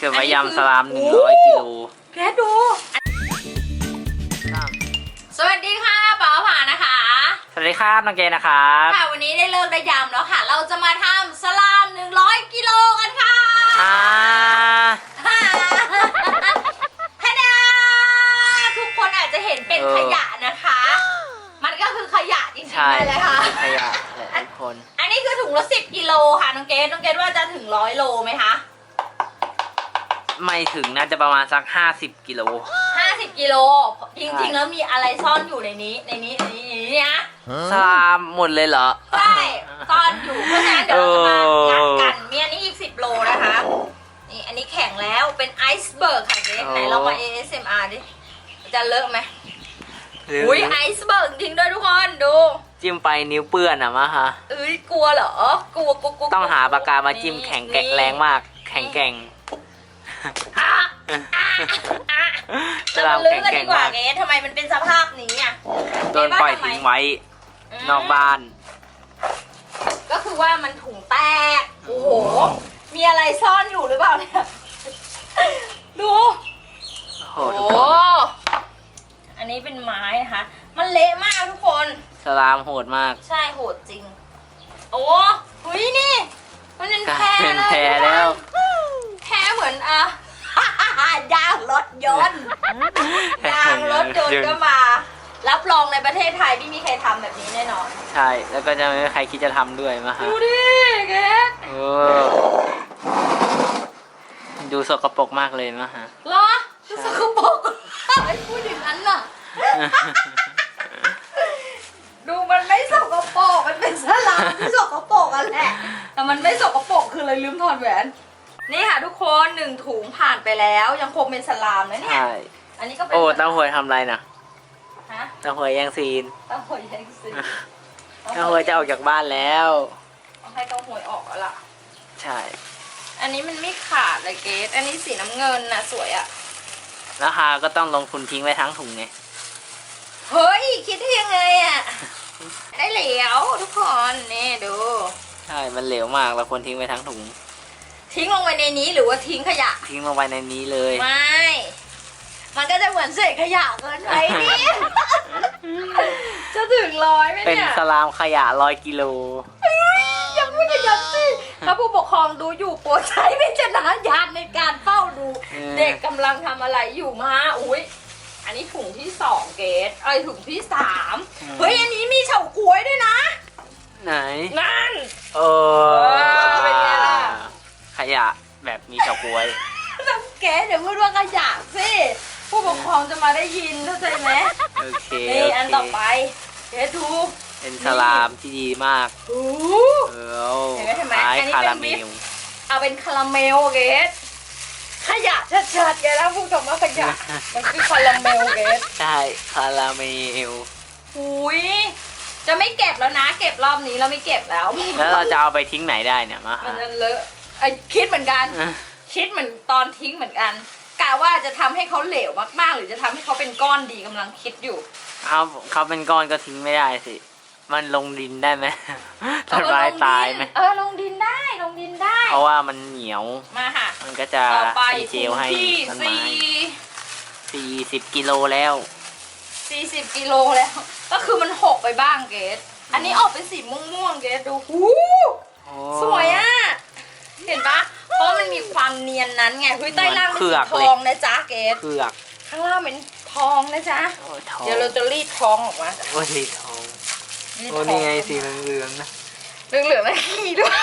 เก็บไว้อันนี้ยำคือสลามหนึ่งโอ้ร้อยกิโลแกดู สวัสดีค่ะป๋าผ่านะคะ สวัสดีครับน้องเกณนะครับค่ะ วันนี้ได้เลิกได้ยำแล้วค่ะ เราจะมาทำสลาม100กิโลกันค่ะอ่าฮะดาทุกคนอาจจะเห็นเป็นขยะนะคะ มันก็คือขยะจริงใช่ๆเลยค่ะ ขยะแหละทุกคน อันนี้คือถุงละ10กิโลค่ะน้องเกดน้องเกดว่าจะถึงร้อยโลไหมคะ ไม่ถึงน่าจะประมาณสักห้าสิบกิโล 50 กิโล จริง ๆ แล้วมีอะไรซ่อนอยู่ในนี้ ในนี้ ในนี้ในนี้นะสลามหมดเลยเหรอ ใช่ ซ่อนอยู่ เพราะฉะนั้นเดี๋ยวเราจะมางัดกันมีอันนี้อีก 10 โลนะคะ นี่อันนี้แข็งแล้ว เป็นไอซ์เบิร์กค่ะเจ๊โอ้ไหนเรามา ASMR ดิ จะเลอะไหมหรืออุ้ยไอซ์เบิร์กจริงด้วยทุกคน ดู จิ้มไปนิ้วเปื้อนอะมะฮะเอ้ยกลัวเหรอ กลัวกลัวกลัวต้องหาปากกามาจิ้มแข็งแกร่งแรงมาก แข็งแกร่ง อะอะอะสเราลามมาลื้แข็องกันแกร่ดีงกว่ามากเกทำไมมันเป็นสภาพนี้อะโดนปล่อยทิ้งไว้นอกบ้าน ก็คือว่ามันถุงแตก โอ้โห มีอะไรซ่อนอยู่หรือเปล่าเนี่ย ดูโหโอ้ทุกคนอันนี้เป็นไม้นะคะ มันเละมากทุกคนสลามโหดมาก ใช่โหดจริง โอ้หุยนี่ มันเป็นกลายแพรเป็นแพรแล้ว แพรเหมือนอะยางรถยนต์ยางรถยนต์ก็มา รับรองในประเทศไทยไม่มีใครทำแบบนี้แน่นอน ใช่ แล้วก็จะไม่มีใครคิดจะทำด้วยมาฮะดูดิเกดเออดูสกปรกมากเลยมะฮะเหรอจะสกปรกไอ้พูดอย่างนั้นน่ะดูมันไม่สกปรกมันเป็นสลามที่สกปรกอะแหละแต่มันไม่สกปรกคือเลยลืมถอดแหวน นี่ค่ะทุกคนหนึ่งถุงผ่านไปแล้ว ยังคงเป็นสลามนะเนี่ย ใช่ อันนี้ก็เป็นโอ้เต้าหวยทำอะไรนะฮะเต้าหวยแย่งซีนเต้าหวยยังซื้อเต้าหวยจะออกจากบ้านแล้ว เอาให้เต้าหวยออกแล้วล่ะ ใช่ อันนี้มันไม่ขาดเลยเกสอันนี้สีน้ำเงินน่ะสวยอะราคาก็ต้องลงทุนทิ้งไว้ทั้งถุงไง เฮ้ย คิดได้ยังไงอะได้เหลวทุกคน นี่ดู ใช่ มันเหลวมากเราควรทิ้งไว้ทั้งถุง ทิ้งลงไปในนี้หรือว่าทิ้งขยะ ทิ้งลงไปในนี้เลย ไม่ มันก็จะเหมือนเศษขยะเกินไปนี่ จะถึงร้อยไหมเป็นเนี่ยสลามขยะร้อยกิโล อย่าพูดอย่างนั้นสิถ้าผู้ปกครองดูอยู่โปรดใช้วิจารณญาณในการเฝ้าดู เออ เด็กกำลังทำอะไรอยู่มาอุ้ยอันนี้ถุงที่สองเกตไอยถุงที่สามเฮ้ยอันนี้มีเฉาก๊วยด้วยนะ ไหน นั่น เออเออเป็นไงล่ะ ขยะแบบ มีเฉาก๊วยเกตเดี๋ยวพูดว่าขยะสิผู้ปกครองจะมาได้ยินเข้าใจไหมโอเคนี่โออันเคต่อไปเกตดูเป็นสลามที่ดีมากโอ้เออเห็นไหมเห็นไหมคล้ายอันนี้คาเป็นราเมวิปลเอาเป็นคาราเมลเกตขยะชัดๆแกแล้วพูดคำว่าขยะ มันคือคาราเมลเกตใช่คาราเมลหุยจะไม่เก็บแล้วนะ เก็บรอบนี้เราไม่เก็บแล้ว แล้วเราจะเอาไปทิ้งไหนได้เนี่ยมามันหาจะเลอะ ไอยคิดเหมือนกันคิดเหมือนตอนทิ้งเหมือนกันกะว่าจะทำให้เขาเหลวมากๆ หรือจะทำให้เขาเป็นก้อนดีกำลังคิดอยู่เอาเขาเป็นก้อนก็ทิ้งไม่ได้สิ มันลงดินได้ไหมต้นไม้ตายไหมเออลงดินได้ลงดินได้เพราะว่ามันเหนียว มาค่ะมันก็จะต่อไปมีเจถุลงให้ที่ต้นไม้สี่สี่สิบกิโลแล้ว สี่สิบกิโลแล้ว ก็คือมันหกไปบ้างเกสอันนี้ออกเป็นสีม่วงๆเกสดูหู โอ้สวยอะ เห็นปะเพราะมันมีความเนียนนั้นไงเฮ้ยใต้ล่างเป็นสีทองนะจ๊ะเกสเผือกข้างล่างเป็นทองนะจ๊ะโอ้ยทองเดี๋ยวเราจะรีดทองออกมาโอ้ยสีทองรีดโอ้ทนี่ไงสีเหลืองๆนะเหลืองๆนะขี้ด้วย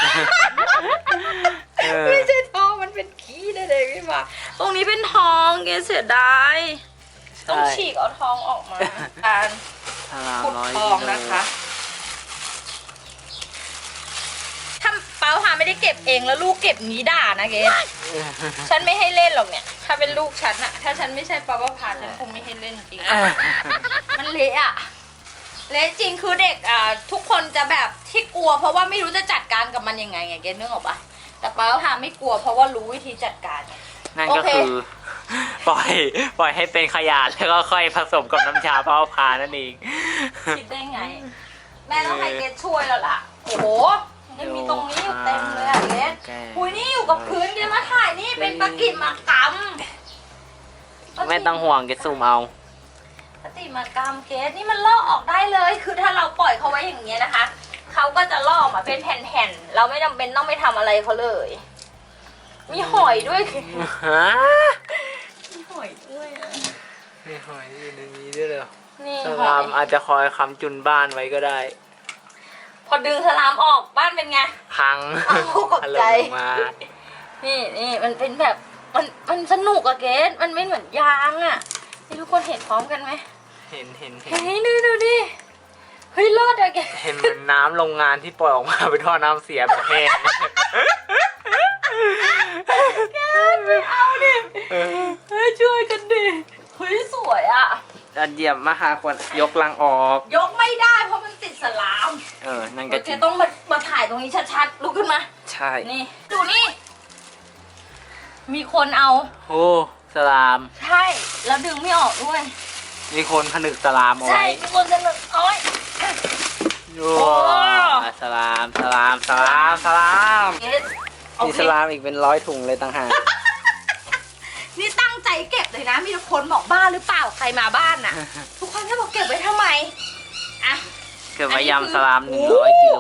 เออ ไม่ใช่ทองมันเป็นขี้ได้เลยพี่มาตรงนี้เป็นทองแกเสียดายต้องฉีกเอาทองออกมาการสลามขุดร้อยทกิองโลนะคะ ถ้าเป้าหาไม่ได้เก็บเองแล้วลูกเก็บงี้ด่านะเกสฉันไม่ให้เล่นหรอกเนี่ย ถ้าเป็นลูกฉันอะถ้าฉันไม่ใช่ป้าป้าพาฉันคงไม่ให้เล่นจริงมันเละอะเละจริงคือเด็กอะทุกคนจะแบบที่กลัว เพราะว่าไม่รู้จะจัดการกับมันยังไงไงเกสนึกออกปะแต่ป้าพาไม่กลัว เพราะว่ารู้วิธีจัดการไง นั่นก็คือ ปล่อย ปล่อยให้เป็นขยะแล้วก็ค่อยผสมกับน้ำชาเพราะพานั่นเอง คิดได้ไง แม่ต้องให้เกสช่วยแล้วล่ะ โอ้โห ยังมีตรงนี้อยู่เต็มเลยอะเกสแกอุ้ยนี่อยู่กับพื้นเกสมาถ่ายนี่เป็นปลากิมากรรมไม่ต้องห่วงเกซูมเอาปฏิมากรรมเกสนี่มันลอกออกได้เลย คือถ้าเราปล่อยเขาไว้อย่างเงี้ยนะคะเขาก็จะลอกออกมาเป็นแผ่นๆเราไม่จำเป็นต้องไปทำอะไรเขาเลย มีหอยด้วยฮะมีหอยด้วยอะมีหอยอยู่ในนี้ด้วยเหรอนี่สหอลามยอาจจะคอยค้ำจุนบ้านไว้ก็ได้ พอดึงสลามออกบ้านเป็นไง พังอ้าวตกใจ ถล่มมา นี่นี่มันเป็นแบบมันมันสนุกอะเกสมันไม่เหมือนยางอะนี่ทุกคนเห็นพร้อมกันไหมเห็นเห็นเห็เฮ้นยดูดูดิเฮ้ยรอดอะเกสเห็นเหมือนน้ำโรงงานที่ปล่อยออกมาเป็นท่อน้ำเสียแบบแห้งไม่เอาดิเฮ้ยช่วยกันดิเฮ้ยสวยอะจะเหยียบมาหาคนยกลังออก ยกไม่ได้เพราะมันติดสลาม เออนั่นโอก็เคจริงต้องมามาถ่ายตรงนี้ชัดๆลุกขึ้นมา ใช่ นี่ ดูนี่ มีคนเอา โอ้สลาม ใช่ แล้วดึงไม่ออกด้วย มีคนผนึกสลามเอาใช่ ไว้มีคนจะนึกโอ้ยโอ้สลามสลามสลามสลามเกสเอามีคสลิปลามอีกเป็นร้อยถุงเลยต่างหากนี่ตั้งใจเก็บเลยนะ มีทุกคนบอกบ้าหรือเปล่า ใครมาบ้านน่ะ ทุกคนจะบอกเก็บไว้ทำไมอะ เกิดไว้อันนี้คือยำสลามหโอ้นึ่งร้อยกิโล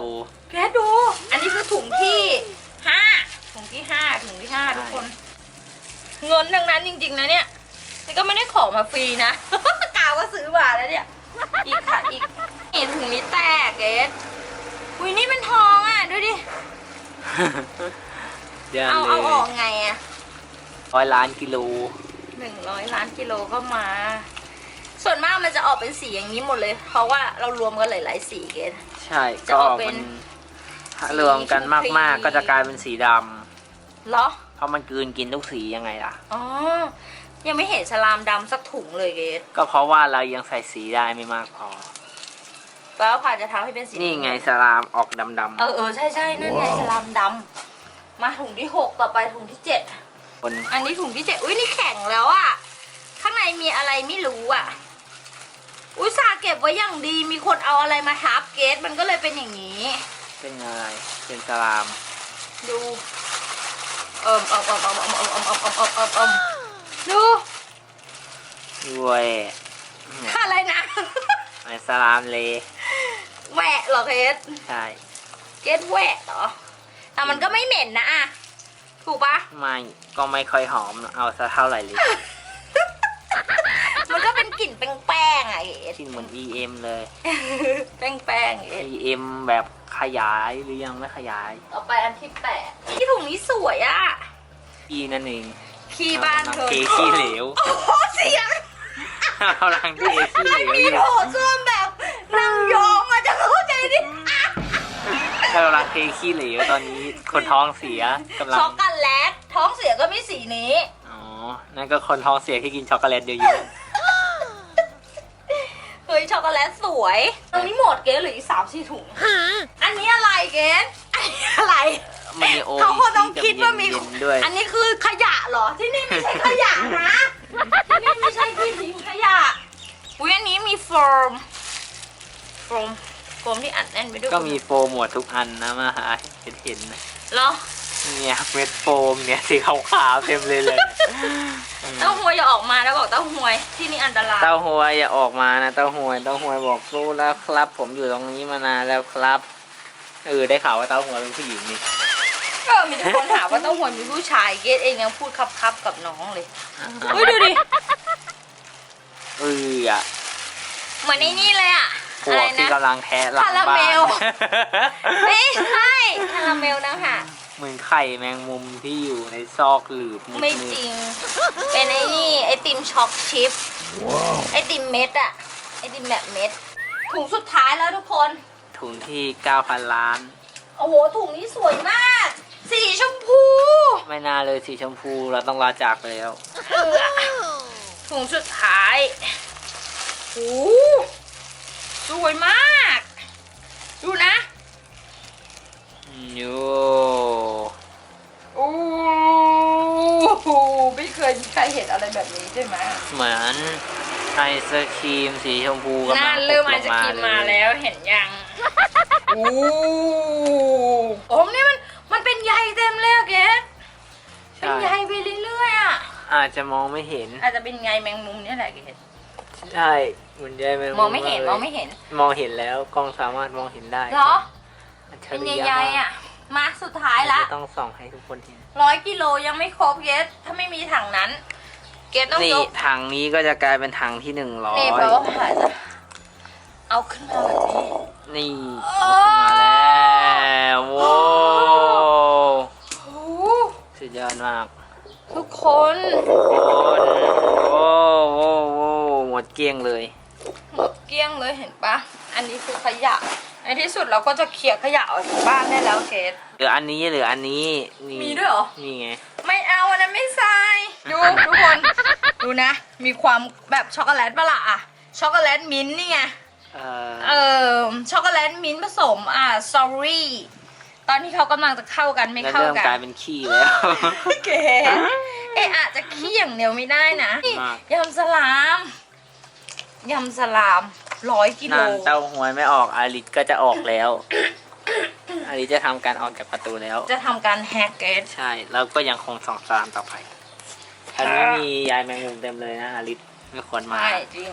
แกดู อันนี้คือถุงที่ห้าถุงที่ห้าถุงที่ห้าทุกคน เงินดังนั้นจริงๆนะเนี่ยนี่ก็ไม่ได้ของมาฟรีนะ กาวก็ซื้อมาแล้วเนี่ย อีกค่ะอีกนี่ถุงนี้แตกเกสอุ้ยนี่เป็นทองอะดูดิ เดี๋ยวเอาเลเอาออกยไงอะร้อยล้านกิโลหนึ่งร้อยล้านกิโลก็มา ส่วนมากมันจะออกเป็นสีอย่างนี้หมดเลย เพราะว่าเรารวมกันหลายๆสีเกสใช่จะก็ออกเป็มันนถ้ารวมกันมากๆ ก็จะกลายเป็นสีดำเหรอเพราะมันกลืนกินทุกสียังไงล่ะ อ๋อ ยังไม่เห็นสลามดำสักถุงเลยเกสก็เพราะว่าเรายังใส่สีได้ไม่มากพอ แล้วพาจะทำให้เป็นสีนี่ไงสลามออกดำเออเออใช่ใช่นั่นไงสลามดำมาถุงที่หกต่อไปถุงที่เจ็ดๆคนอันนี้ถุงที่เจ็ดอุ้ยนี่แข็งแล้วอะข้างในมีอะไรไม่รู้อะ อุ้ยสาห์เก็บไว้อย่างดีมีคนเอาอะไรมาทับเกสมันก็เลยเป็นอย่างนี้ เป็นอะไร เป็นสลาม ดูเอิมเอิมเอิมเอิมเอิมเอิมเอิมเอิมเอิมเอิมเอิมเอิมดูด้วยเนี่ยอะไรนะไอสลามเลแหวะเหรอเกสใช่เกสแหวะเหรอแต่มันก็ไม่เหม็นนะอะถูกปะไม่ก็ไม่ค่อยหอมเอาซะเท่าไหร่เลยมัน ก็เป็นกลิ่นแป้งๆอะเกสกินเหมือน EM เลย แป้งแป้งๆเกส EM แบบขยายหรือยังไม่ขยาย ต่อไปอันที่แปดที่ถุงนี้สวยอะ E นั่นเองขี้บ้านเธอเทขี้เหลวโอ้โหเสียงกำลังเทขี้เหลวมีอยู่โถส้วมแบบนั่งยองอะจะเข้าใจดิอะกำลังเทขี้เหลวตอนนี้คนท้องเสียกำลังช็อกโกแลตท้องเสียก็ไม่สีนี้ อ๋อ นั่นก็คนท้องเสียที่กินช็อกโกแลตเยอะ เฮ้ยช็อกโกแลตสวยตรงนี้หมดเกสเหลืออีกสามสี่ถุง อันนี้อะไรเกสอันนี้อะไรๆมันมีโอเขาก็ต้องคิดว่ามี เย็นๆด้วย อันนี้คือขยะเหรอ ที่นี่ไม่ใช่ขยะนะที่นี่ไม่ใช่ที่ทิ้งขยะอุ้ยอันนี้มีโฟมโฟมโฟมที่อัดแน่นไปด้วยก็มีโฟมหมดทุกอันนะมาหาเห็นเห็นๆนะเหรอ เนี่ยเม็ดโฟมเนี่ยสีขาวๆเต็มเลยเลยเต้าหวยอย่าออกมาแล้วบอกเต้าหวยที่นี่อันตรายเต้าหวยอย่าออกมานะเต้าหวยเต้าหวยบอกรู้แล้วครับ ผมอยู่ตรงนี้มานานแล้วครับเออได้ข่าวว่าเต้าหวยเป็นผู้หญิงนี่ก็มีแต่คนถามว่าเต้าหวยมีผู้ชายเกสเองยังพูดครับๆกับน้องเลยอุ้ยดูดิเอออะเหมือนไอ้นี่เลยอะพวอะไรกที่นะกำลังแทะหลังคาราบ้าเมนลไม่ใช่คาราเมลนะค่ะ เหมือนไข่แมงมุมที่อยู่ในซอกหลืบมุดไม่จริง เป็นไอ้นี่ไอติมช็อกชิพไอติมเม็ดอะไอติมแบบเม็ด ถุงสุดท้ายแล้วทุกคน ถุงที่ 9,000 ล้าน โอ้โห ถุงนี้สวยมาก สีชมพู ไม่น่าเลยสีชมพูเราต้องลาจากแล้วเอือถุงสุดท้ายโอ้โหสวยมาก ดูนะโย โอ้โหไม่เค ยมีใครเห็นอะไรแบบนี้ใช่ไหมเหมือนไอศครีมสีชมพูกำลัน่างเริ่มไอศกรีมมาแล้วเห็นยังโอ้โอ้นี่มันมันเป็นใยเต็มเลยอะเกดเป็นใยไปเรื่อยๆอะอาจจะมองไม่เห็น อาจจะเป็นใยแมงมุมเนี่ยแหละเกดใช่เหมือนยายแมงมองไม่เห็นมองไม่เห็น มองเห็นแล้วกล้องสามารถมองเห็นได้เหรออัจฉเป็นริใยๆอะ มาสุดท้ายละจะต้องส่องให้ทุกคนเห็นร้อยกิโลยังไม่ครบเกดถ้าไม่มีถังนั้น เกดต้องนี่ยกถังนี้ก็จะกลายเป็นถังที่หนึ่งร้อยนี่แปลว่าผ่าจะเอาขึ้นมาแบบนี้ นี่โอ้เอาขึ้นมาแล้วโว้โอ้สุดยอดมากทุกคนโอ้โว้โว้หมดเกลี้ยงเลย หมดเกลี้ยงเลยเห็นปะ อันนี้คือขยะ ในที่สุดเราก็จะเคลียร์ขยะออกจากบ้านได้แล้วเกดเหลืออันนี้เหลืออันนี้นี่มีด้วยเหรอ นี่ไง ไม่เอาอันนั้นไม่ใส่ดูทุกคน ดูนะ มีความแบบช็อกโกแลตปะล่ะอะช็อกโกแลตมิ้นท์นี่ไง เออเออช็อกโกแลตมิ้นท์ผสมอ่าสตรอเบอรี่ตอนที่เขากำลังจะเข้ากันไม่แล้วเข้าเริ่มกักลายนเป็นขี้แล้ว เก๋เอะอาจจะขี้อย่างเดียวไม่ได้นะมาก ยำสลาม ยำสลาม ร้อยกิโลนั่นเต้าหวยไม่ออกอาริสก็จะออกแล้ว อาริสจะทำการออกจากประตูแล้ว จะทำการแฮกเกตใช่ แล้วก็ยังคงส่องสามต่อไปอันนี้มียายแมงมุมเต็มเลยนะอาริสไม่ควรมาใช่จริง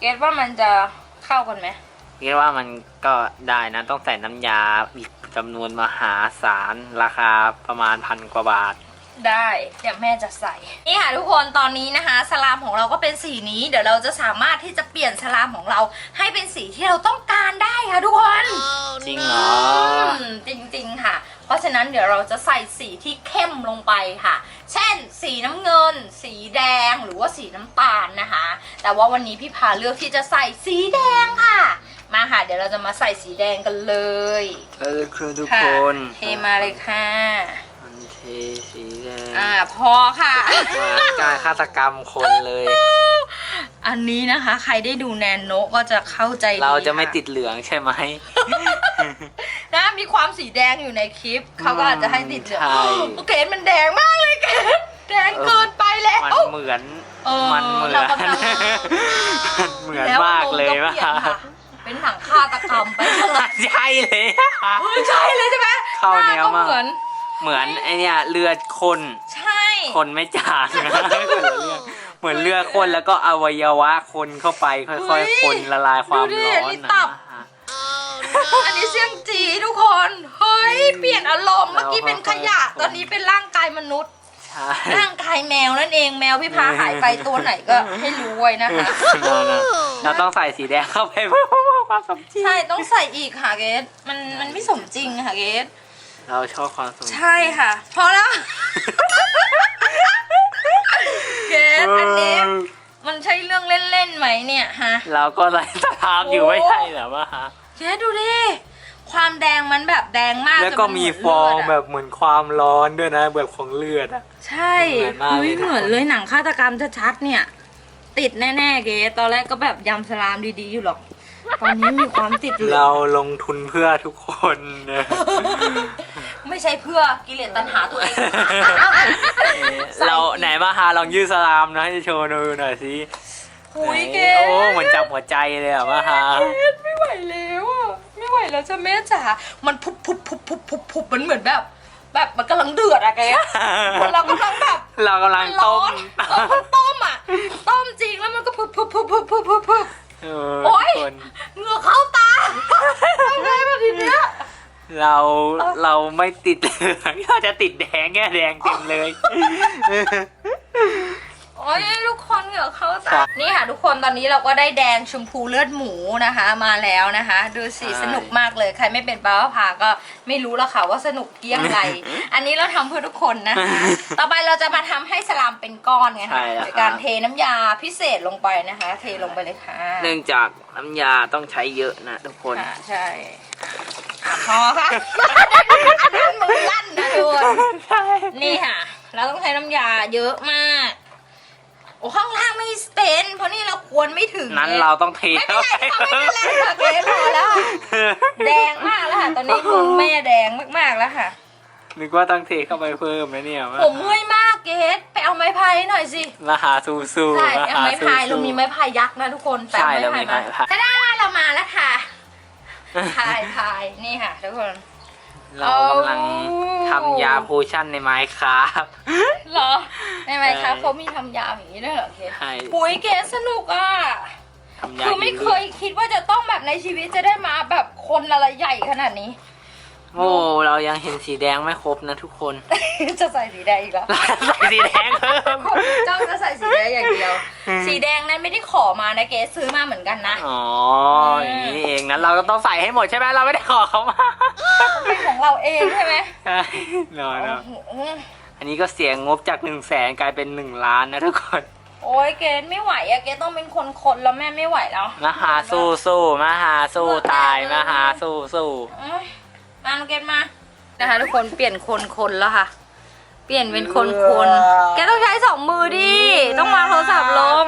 เกตว่ามันจะเข้ากันไหม เรียกว่ามันก็ได้นะ ต้องใส่น้ำยาอีกจำนวนมหาศาลราคาประมาณพันกว่าบาท ได้ เดี๋ยวแม่จะใส่ นี่ค่ะทุกคนตอนนี้นะคะ สลามของเราก็เป็นสีนี้ เดี๋ยวเราจะสามารถที่จะเปลี่ยนสลามของเรา ให้เป็นสีที่เราต้องการได้ค่ะทุกคน จริงเหรออืมจริงๆค่ะ เพราะฉะนั้นเดี๋ยวเราจะใส่สีที่เข้มลงไปค่ะ เช่น สีน้ำเงิน สีแดงหรือว่าสีน้ำตาลนะคะ แต่ว่าวันนี้พี่พาเลือกที่จะใส่สีแดงค่ะ มาค่ะ เดี๋ยวเราจะมาใส่สีแดงกันเลย เออคือทุกค่ะคน เทมาเลยค่ะมันเทสีแดง อ่าพอค่ะมาการฆาตกรรมคนเลย อันนี้นะคะ ใครได้ดูแนนโนก็จะเข้าใจดีเราจะไม่ค่ติดเหลืองใช่ไหมนะมีความสีแดงอยู่ในคลิปเขาก็อาจจะให้ติดเหลืองใช่โอเคมันแดงมากเลยเกดแดงเกินไปแล้วมันเหมือนเออมันเหมือนเรากำลังมันเหมือนแล้วมากเลยอารว่ามณ์ก็ปนค่ะเป็นหนังฆาตกรรมไปซะเลยใช่เลยเฮ้ยใช่เลยใช่ไหมเข้าหแนน้าวก็มาก เหมือนเหมือนไอเนี่ยเลือดคนใช่ คนไม่จางนะคนละเรื่องเหมือนเลือดคนแล้วก็อวัยวะคนเข้าไปค่อยๆ คนละลายความร้อนนะอันนี้เสียงจีทุกคน เฮ้ย เปลี่ยนอารมณ์เมื่อกี้เป็นขยะตอนนี้เป็นร่างกายมนุษย์ใช่ร่างกายแมวนั่นเองแมวพี่พาหายไปตัวไหนก็ให้รู้ไว้นะคะเราต้องใส่สีแดงเข้าไปเพื่อความสมจริงใช่ต้องใส่อีกค่ะเกสมันมันไม่สมจริงค่ะเกส เราชอบความสมจริงใช่ค่ะ พอแล้ว เกสอันนี้มันใช่เรื่องเล่นๆไหมเนี่ยฮะ เราก็เลยตามอยู่ไม่ใช่เหรอวะฮะ เกสดูดิ ความแดงมันแบบแดงมากแล้วก็จนนมีเหนฟองเลืดะแบบเหมือนความร้อนด้วยนะแบบของเลือดอะ ใช่เหมือนมากเลยเฮ้ยนะเหมือนเลยหนังฆาตกรรมชัดๆเนี่ย ติดแน่ๆเกสตอนแรกก็แบบยำสลามดีๆอยู่หรอก ตอนนี้มีความติดเหลือเรางลงทุนเพื่อทุกคนนะไม่ใช่เพื่อกิเลสตัณหาตัวเอง เราไหนมาหาลองยืดสลามนะให้โชว์ดูหน่อยสิหุยเกโอ้สเหมือนจับหัวใจเลยอะมาหา เกสไม่ไหวแล้วอะไม่ไหวแล้วจ้ะแม่จ๋ามันพุบพุบพุบพุบพุบพุบมันเหมือนแบบ แบบมันกำลังเดือดอะแกเหมือนเรากำลังแบบเรากำลังมันต้ร้อมนเออมันต้มอะต้มจริงแล้วมันก็พุบพุบพุบพุบพุบพุบพุบ เอโอ๊อยทุกคนเหงือกเข้าตาทำไงมาทีเนี้ยเราเราไม่ติดเหลืองเราจะติดแดงแง่แดงเต็มเลย โอ้ยทุกคนเหงือกเข้าตานี่ค่ะทุกคนตอนนี้เราก็ได้แดงชมพูเลือดหมูนะคะ มาแล้วนะคะ ดูสิใช่สนุกมากเลยใครไม่เป็นป้าพาก็ไม่รู้แล้วค่ะว่าสนุกเยี่ยงไร อันนี้เราทำเพื่อทุกคนนะคะ ต่อไปเราจะมาทำให้สลามเป็นก้อนไงใช่คะแล้วโดยครับการเทน้ำยาพิเศษลงไปนะคะ เทลงไปเลยค่ะ เนื่องจากน้ำยาต้องใช้เยอะนะทุกคนค่ะใช่อะพอค่ะอันนั้นมือลั่นนะทุกคนนี่ค่ะ เราต้องใช้น้ำยาเยอะมาก โอ้ข้างล่างไม่เป็นเพราะนี่เราควรไม่ถึงนั้นเราต้องเทไม่เป็นไรค่ะไม่เป็นไรค่ะเกพอแล้วค่ะแดงมากแล้วค่ะตอนนี้มือแม่แดงมากๆแล้วค่ะ นึกว่าต้องเทเข้าไปเพิ่มนะเนี่ยผมเมื่อยมากเกดไปเอาไม้พายให้หน่อยสิมาหาซูซูใช่ไปเอาไม้พายซูเรามีไม้พายยักษ์นะทุกคนไปใช่เอาเราไม้มีพายไม้มาพายถ้าได้เรามาแล้วค่ะพายพายนี่ค่ะ ทุกคน เรากำลังทำยาโพชั่นในไม้ครับ เหรอในไหมคะใช่เขามีทำยาอย่างนี้ด้วยเหรอเคสใช่หุยเกสสนุกอะ ทำยาคือไม่เคยคิดว่าจะต้องแบบในชีวิตจะได้มาแบบคนอะไรใหญ่ขนาดนี้ โอ้เรายังเห็นสีแดงไม่ครบนะทุกคน จะใส่สีแดงอีกแล้วใส่สีแดงเพิ่ม คนจ้องจะใส่สีแดงอย่างเดียว อืม สีแดงนั้นไม่ได้ขอมานะเกสซื้อมาเหมือนกันนะ อ๋ออย่างนี้นี่เองนั้นเราก็ต้องใส่ให้หมดใช่ไหมเราไม่ได้ขอเขามาเป็นของเราเองใช่ไหมใช่นอนโอ้โห อันนี้ก็เสียงงบจากหนึ่งแสนกลายเป็นหนึ่งล้านนะทุกคนโอ้ยเกสไม่ไหวอะเกสต้องเป็นคนคนๆแล้วแม่ไม่ไหวแล้วมาหาสู้สู้มาหาสู้ตายมาหาสู้สู้เอ้ยมาน้องเกสมานะคะทุกคนเปลี่ยนคนคนแล้วค่ะ เปลี่ยนเป็นคนคนแกต้องใช้สองมือดิต้องวางโทรศัพท์ลง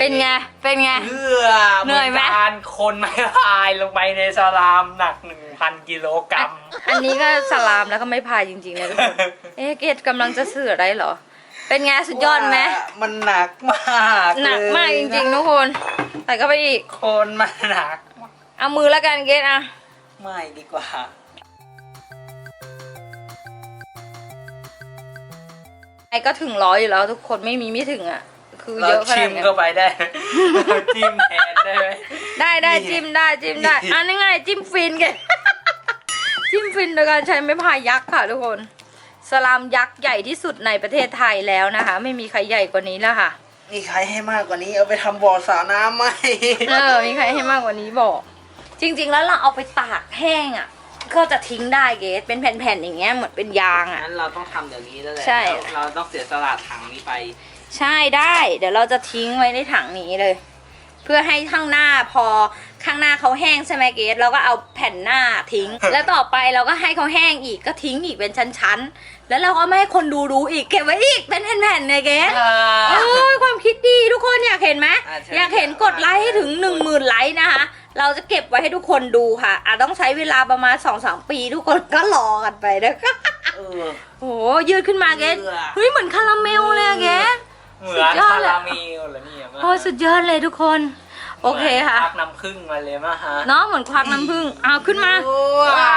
เป็นไง เป็นไง เพื่อเหนื่อยไหม การคนไม้พายลงไปในสลามหนักหนึ่งพันกิโลกรัม อันนี้ก็สลามแล้วก็ไม่พายจริงๆนะทุกคน เอ๊ะเกดกำลังจะสื่ออะไรเหรอ เป็นไงสุดยอดไหมมันหนักมากหนักมากจริงๆทุกคนใส่เข้าไปอีก ๆคนมันหนักเอามือแล้วกันเกดอะไม่ดีกว่า ไอ้ก็ถึงร้อยอยู่แล้วทุกคนไม่มีไม่ถึงอะ คือเยเราอะขชินาดมเนี้ยเข้าไปได้เราจิ้มแทนได้ไหม ได้ได้นี่จิ้มได้จิ้มได้นี่อันนี้ไงจิ้มฟินแก จิ้มฟินโดยการใช้ไม้พายยักษ์ค่ะทุกคน สลามยักษ์ใหญ่ที่สุดในประเทศไทยแล้วนะคะ ไม่มีใครใหญ่กว่านี้แล้วค่ะ มีใครให้มากกว่านี้ เอาไปทำบ่อสระน้ำไหมเออมีใครให้มากกว่านี้บอก จริง ๆ แล้วเราเอาไปตากแห้งอะ ก็จะทิ้งได้เกสเป็นแผ่นๆอย่างเงี้ยเหมือนเป็นยางอะ งั้นเราต้องทำอย่างนี้แล้วแหละใช่ เราเราต้องเสียสละถังนี้ไป ใช่ได้ เดี๋ยวเราจะทิ้งไว้ในถังนี้เลย เพื่อให้ข้างหน้าพอข้างหน้าเขาแห้งใช่ไหมเกสเราก็เอาแผ่นหน้าทิ้ง แล้วต่อไปเราก็ให้เขาแห้งอีกก็ทิ้งอีกเป็นชั้นๆแล้วเราก็ไม่ให้คนดูดูอีกเก็บไว้อีกเป็นแผ่นๆเลยเกสโอ้ยความคิดดีทุกคนอยากเห็นไหมอะเชิญอยากเห็นกดไลค์ให้ถึงหนึ่งหมื่นไลค์นะคะ เราจะเก็บไว้ให้ทุกคนดูค่ะอาจต้องใช้เวลาประมาณสองสามปีทุกคนก็รอกันไปนะคะ เออ โอ้โหยืดขึ้นมาเกสเบื่อ เฮ้ยเหมือนคาราเมลเลยอะเกส เหมือนสุดยอดคาเลยราเมลเหรอเนี่ยโอ้ยสุดยอดเลยทุกคน โอเคค่ะ พักน้ำผึ้งมาเลยมาฮะเนาะเหมือนควักน้ำผึ้งเอาขึ้นมาว้าว้า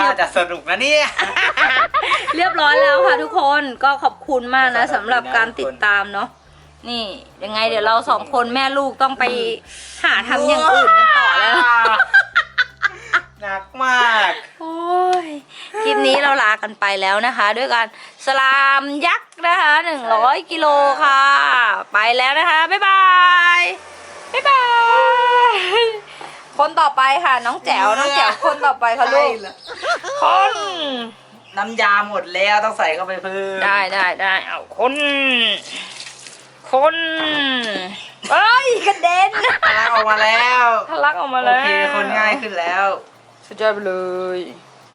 น่าจะสนุกนะเนี่ย เรียบร้อยแล้วค่ะทุกคนก็ขอบคุณมากนะขอบคุณสำหรับการนะทุกคนติดตามเนาะนี่ยังไงเดี๋ยวเราสองคนแม่ลูกต้องไปหาทำอย่างอื่นกันต่อแล้วหนักมาก โอ้ยคลิปนี้เราลากันไปแล้วนะคะ ด้วยการ สลามยักษ์นะคะหนึ่งร้อยกิโลค่ะ ไปแล้วนะคะ บ๊ายบาย บ๊ายบาย คนต่อไปค่ะ น้องแจ๋ว น้องแจ๋วคนต่อไปค่ะลูก คน น้ำยาหมดแล้วต้องใส่เข้าไปเพิ่ม ได้ได้ได้เอาคน คนเอ้ยกระเด็นทะลักออกมาแล้วทะลักออกมาโอแล้วเค คนง่ายขึ้นแล้ว สุดยอดไปเลย